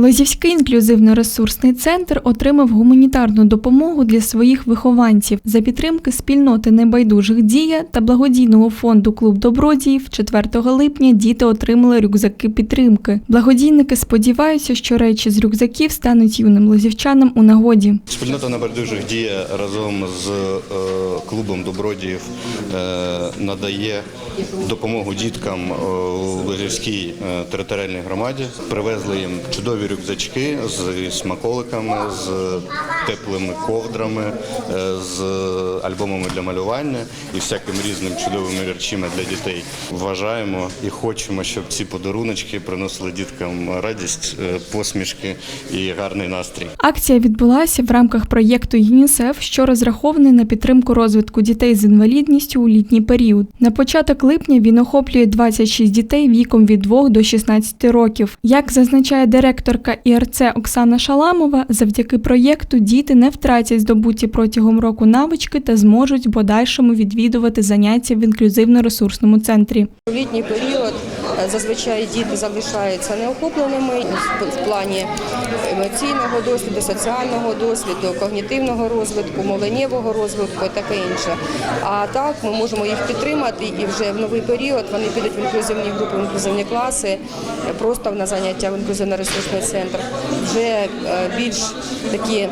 Лозівський інклюзивно-ресурсний центр отримав гуманітарну допомогу для своїх вихованців за підтримки спільноти небайдужих дія та благодійного фонду Клуб добродіїв 4 липня діти отримали рюкзаки підтримки. Благодійники сподіваються, що речі з рюкзаків стануть юним лозівчанам у нагоді. Спільнота небайдужих дія разом з е, клубом добродіїв е, надає допомогу діткам е, у Лозівській територіальній громаді. Привезли їм чудові рюкзачки з смаколиками, з теплими ковдрами, е, з альбомами для малювання і всяким різним чудовими речами для дітей. Вважаємо і хочемо, щоб ці подаруночки приносили діткам радість, е, посмішки і гарний настрій. Акція відбулася в рамках проєкту ЮНІСЕФ, що розрахований на підтримку розвитку дітей з інвалідністю у літній період. На початок липня він охоплює 26 дітей віком від 2 до 16 років. Як зазначає директорка ІРЦ Оксана Шаламова, завдяки проєкту діти не втратять здобуті протягом року навички та зможуть в подальшому відвідувати заняття в інклюзивно-ресурсному центрі. У літній період зазвичай діти залишаються неохопленими в плані емоційного досвіду, соціального досвіду, когнітивного розвитку, мовленнєвого розвитку і таке інше. А так ми можемо їх підтримати і вже в новий період вони підуть в інклюзивні групи, в інклюзивні класи, просто на заняття в інклюзивно-ресурсний центр. Вже е, більш такі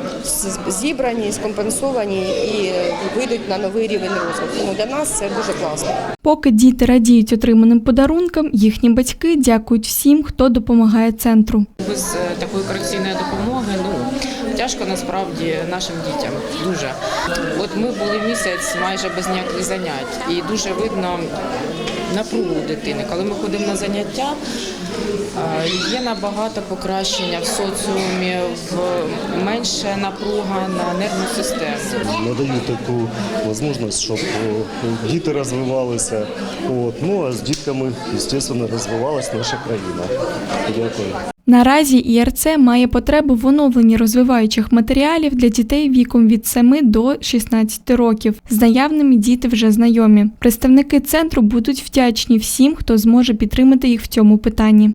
зібрані, скомпенсовані і вийдуть на новий рівень розвитку. Тому для нас це дуже класно. Поки діти радіють отриманим подарункам, їхні батьки дякують всім, хто допомагає центру. без е, такої корекційної допомоги ну тяжко насправді нашим дітям. Дуже от ми були місяць майже без ніяких занять, і дуже видно напругу дитини. Коли ми ходимо на заняття, е, є набагато покращення в соціумі, в менше напруга на нервну систему. надаю таку можливість, щоб діти розвивалися. От. Ну а з дітками, звісно, розвивалася наша країна. Дякую. Наразі ІРЦ має потребу в оновленні розвиваючих матеріалів для дітей віком від 7 до 16 років. З наявними діти вже знайомі. Представники центру будуть вдячні всім, хто зможе підтримати їх в цьому питанні.